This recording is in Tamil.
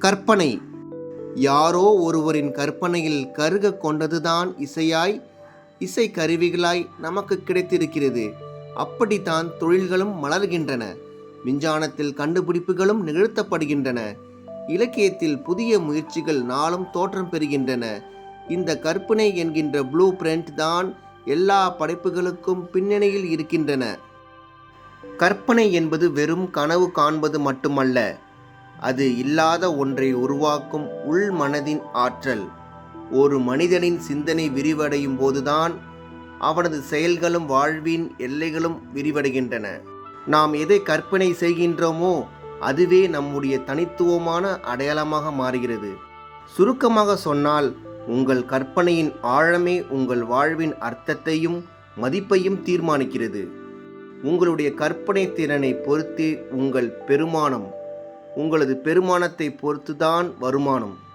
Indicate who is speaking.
Speaker 1: கற்பனை. யாரோ ஒருவரின் கற்பனையில் கருக கொண்டதுதான் இசையாய் இசை கருவிகளாய் நமக்கு கிடைத்திருக்கிறது. அப்படித்தான் தொழில்களும் மலர்கின்றன. விஞ்ஞானத்தில் கண்டுபிடிப்புகளும் நிகழ்த்தப்படுகின்றன. இலக்கியத்தில் புதிய முயற்சிகள் நாளும் தோற்றம் பெறுகின்றன. இந்த கற்பனை என்கின்ற ப்ளூ பிரிண்ட் தான் எல்லா படைப்புகளுக்கும் பின்னணியில் இருக்கின்றன. கற்பனை என்பது வெறும் கனவு காண்பது மட்டுமல்ல அது இல்லாத ஒன்றை உருவாக்கும் உள் மனதின் ஆற்றல். ஒரு மனிதனின் சிந்தனை விரிவடையும் போதுதான் அவனது செயல்களும் வாழ்வின் எல்லைகளும் விரிவடைகின்றன. நாம் எதை கற்பனை செய்கின்றோமோ அதுவே நம்முடைய தனித்துவமான அடையாளமாக மாறுகிறது. சுருக்கமாக சொன்னால் உங்கள் கற்பனையின் ஆழமே உங்கள் வாழ்வின் அர்த்தத்தையும் மதிப்பையும் தீர்மானிக்கிறது. உங்களுடைய கற்பனை திறனை பொறுத்து உங்கள் பெருமானம் உங்களது பெருமானத்தை பொறுத்துதான் வருமானம்.